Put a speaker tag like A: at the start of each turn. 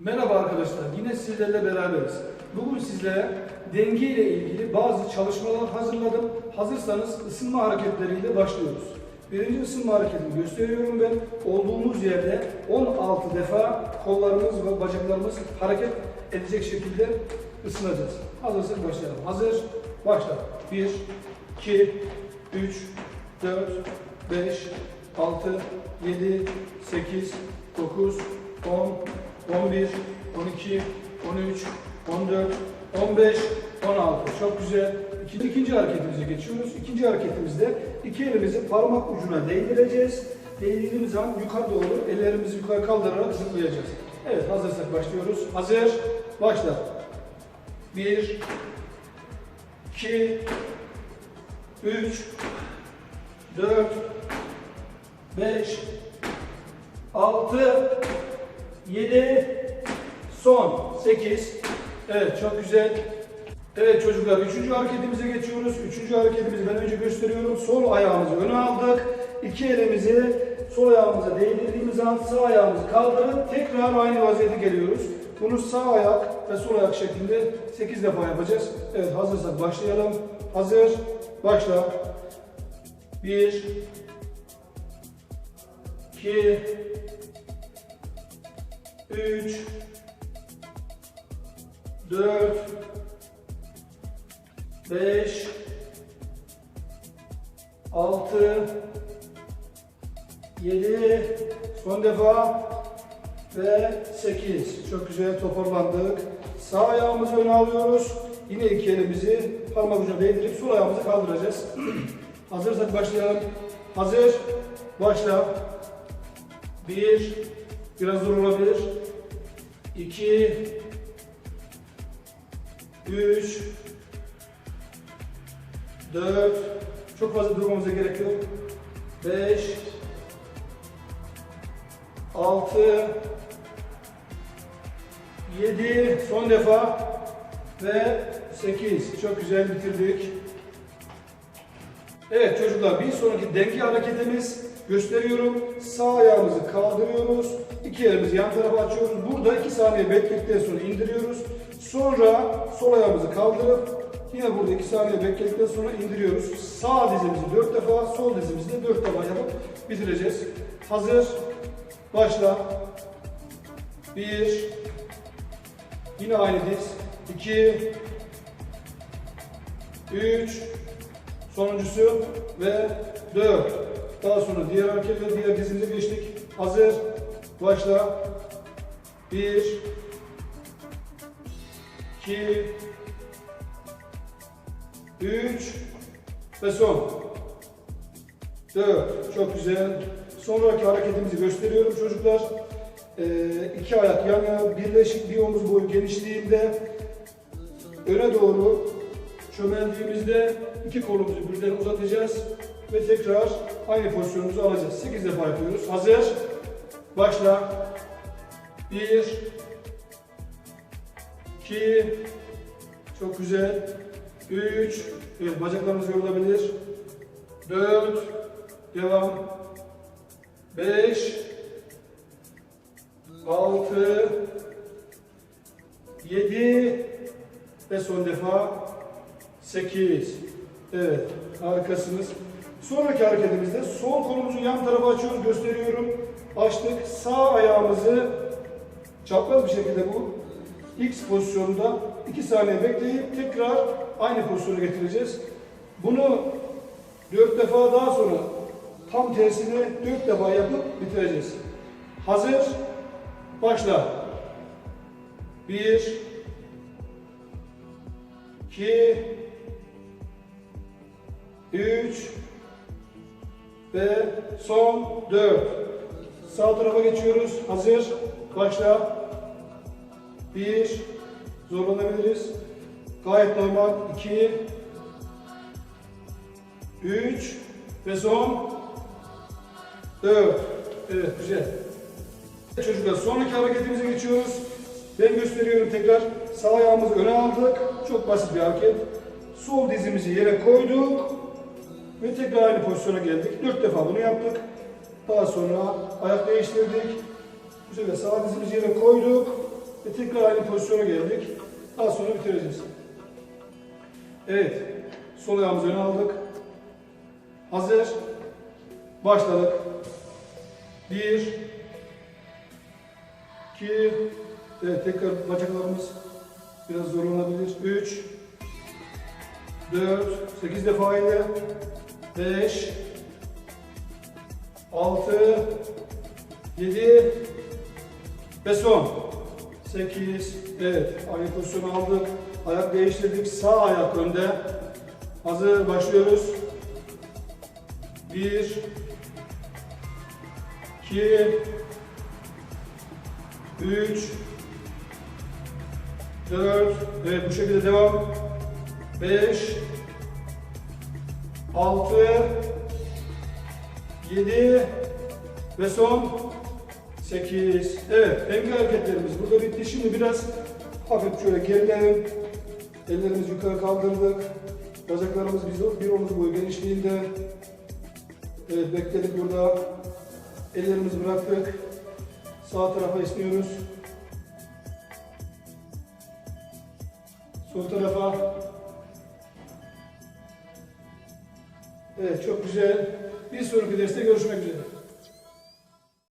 A: Merhaba arkadaşlar, yine sizlerle beraberiz. Bugün sizlere denge ile ilgili bazı çalışmalar hazırladım. Hazırsanız ısınma hareketleriyle başlıyoruz. Birinci ısınma hareketini gösteriyorum ben. Olduğumuz yerde 16 defa kollarımız ve bacaklarımız hareket edecek şekilde ısınacağız. Hazırsak başlayalım. Hazır, başla. 1, 2, 3, 4, 5, 6, 7, 8, 9, 10, 11, 12, 13, 14, 15, 16. Çok güzel. İkinci, ikinci hareketimize geçiyoruz. İkinci hareketimizde iki elimizi parmak ucuna değdireceğiz. Değdirdiğimiz zaman yukarı doğru ellerimizi yukarı kaldırarak zıplayacağız. Evet hazırsak başlıyoruz. Hazır. Başla. 1 2 3 4 5 6 7 son 8 Evet çok güzel. Evet çocuklar üçüncü hareketimize geçiyoruz. Üçüncü hareketimizi ben önce gösteriyorum. Sol ayağımızı öne aldık. İki elimizi sol ayağımıza değdirdiğimiz zaman sağ ayağımızı kaldırıp tekrar aynı vaziyete geliyoruz. Bunu sağ ayak ve sol ayak şeklinde 8 defa yapacağız. Evet hazırsak başlayalım. Hazır. Başla. 1 2 3 4 5 6 7 son defa. Ve 8 çok güzel toparlandık. Sağ ayağımızı öne alıyoruz. Yine iki elimizi parmak ucuna değdirip sol ayağımızı kaldıracağız. Hazırsak başlayalım. Hazır. Başla. 1 biraz zor olabilir. 2 3 4 çok fazla durmamıza gerek yok. 5 6 7 son defa. Ve 8 çok güzel bitirdik. Evet çocuklar bir sonraki denge hareketimiz gösteriyorum. Sağ ayağımızı kaldırıyoruz. İki elimizi yan tarafa açıyoruz. Burada 2 saniye bekledikten sonra indiriyoruz. Sonra sol ayağımızı kaldırıp yine burada 2 saniye bekledikten sonra indiriyoruz. Sağ dizimizi 4 defa, sol dizimizi de 4 defa yapıp bitireceğiz. Hazır. Başla. 1 Yine aynı diz. 2 3 Sonuncusu ve 4. Daha sonra diğer hareket ve diğer dizimize geçtik. Hazır. Başla. 1 2 3 ve son. 4. Çok güzel. Sonraki hareketimizi gösteriyorum çocuklar. Ee, iki ayak yan yana birleşik bir omuz boyu genişliğinde öne doğru çömeldiğimizde iki kolumuzu birden uzatacağız ve tekrar aynı pozisyonumuzu alacağız. 8 defa yapıyoruz. Hazır. Başla. 1 2 Çok güzel. 3 Evet bacaklarımız yorulabilir. 4 Devam. 5 6 7 ve son defa 8. Evet, harikasınız. Sonraki hareketimizde sol kolumuzu yan tarafa açıyoruz, gösteriyorum. Açtık. Sağ ayağımızı çapraz bir şekilde bu X pozisyonunda 2 saniye bekleyip tekrar aynı pozisyona getireceğiz. Bunu 4 defa daha sonra tam tersini 4 defa yapıp bitireceğiz. Hazır. Başla. 1 2 3 ve son 4. Sağ tarafa geçiyoruz. Hazır. Başla. 1 Zorlanabiliriz. Gayet normal. 2 3 ve son 4. Evet güzel. Çocuklar sonraki hareketimize geçiyoruz. Ben gösteriyorum tekrar. Sağ ayağımızı öne aldık. Çok basit bir hareket. Sol dizimizi yere koyduk. Ve tekrar aynı pozisyona geldik. Dört defa bunu yaptık. Daha sonra ayak değiştirdik. Bu sefer sağ dizimizi yere koyduk. ve tekrar aynı pozisyona geldik. Daha sonra bitireceğiz. Evet. Sol ayağımızı öne aldık. Hazır. Başladık. Bir. iki, Evet tekrar bacaklarımız biraz zorlanabilir. Üç. Dört. Sekiz defa ile. Beş. Altı. Yedi. Ve son. Sekiz. Evet. Aynı pozisyonu aldık. Ayak değiştirdik. Sağ ayak önde. Hazır. Başlıyoruz. Bir. iki, Üç. Dört. Evet bu şekilde devam. Beş. Altı. Yedi. Ve son. Sekiz. Evet denge hareketlerimiz burada bitti. Şimdi biraz hafif şöyle gerilelim. Ellerimizi yukarı kaldırdık. Bacaklarımız bir omuz boyu genişliğinde. Evet bekledik burada. Ellerimizi bıraktık. Sağ tarafa esniyoruz. Sol tarafa. Evet çok güzel. Bir sonraki derste görüşmek üzere.